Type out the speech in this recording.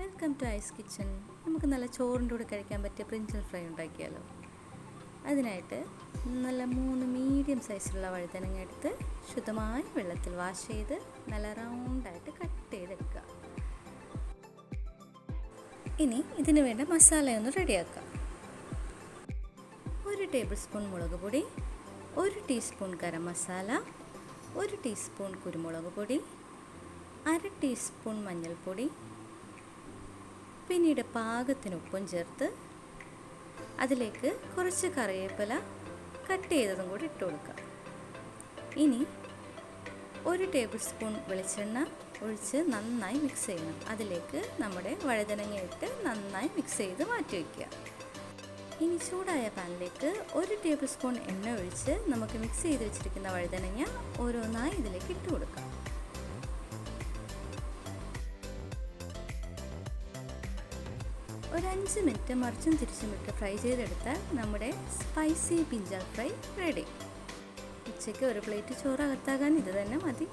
Welcome to ice kitchen നമുക്ക് നല്ല ചോറിന്റെ കൂടെ കഴിക്കാൻ പറ്റിയ പ്രിഞ്ചൽ ഫ്രൈ ഉണ്ടാക്കിയാലോ? അതിനായിട്ട് നല്ല മൂന്ന് മീഡിയം സൈസിലുള്ള വഴുതനങ്ങ എടുത്ത് ശുദ്ധമായ വെള്ളത്തിൽ വാഷ് ചെയ്ത് നല്ല റൗണ്ടായിട്ട് കട്ട് ചെയ്തെടുക്കുക. ഇനി ഇതിന് വേണ്ട മസാലയൊന്ന് റെഡിയാക്കാം ഒരു ടേബിൾ സ്പൂൺ മുളക് പൊടി ഒരു ടീസ്പൂൺ ഗരം മസാല ഒരു ടീസ്പൂൺ കുരുമുളക് പൊടി അര ടീസ്പൂൺ മഞ്ഞൾപ്പൊടി പിന്നീട് പാകത്തിന് ഉപ്പും ചേർത്ത് അതിലേക്ക് കുറച്ച് കറിവേപ്പില കട്ട് ചെയ്തതും കൂടി ഇട്ട് കൊടുക്കുക. ഇനി ഒരു ടേബിൾ സ്പൂൺ വെളിച്ചെണ്ണ ഒഴിച്ച് നന്നായി മിക്സ് ചെയ്യണം. അതിലേക്ക് നമ്മുടെ വഴുതനങ്ങ ഇട്ട് നന്നായി മിക്സ് ചെയ്ത് മാറ്റി വയ്ക്കുക ഇനി ചൂടായ പാനിലേക്ക് ഒരു ടേബിൾ സ്പൂൺ എണ്ണ ഒഴിച്ച് നമുക്ക് മിക്സ് ചെയ്ത് വെച്ചിരിക്കുന്ന വഴുതനങ്ങ ഓരോന്നായി ഇതിലേക്ക് ഇട്ട് കൊടുക്കാം. ഒരു അഞ്ച് മിനിറ്റ് മറിച്ചും തിരിച്ചും ഇട്ട് ഫ്രൈ ചെയ്തെടുത്താൽ നമ്മുടെ സ്പൈസി പിഞ്ചാൽ ഫ്രൈ റെഡി. ഉച്ചയ്ക്ക് ഒരു പ്ലേറ്റ് ചോറ് അകത്താകാൻ ഇത് തന്നെ മതി.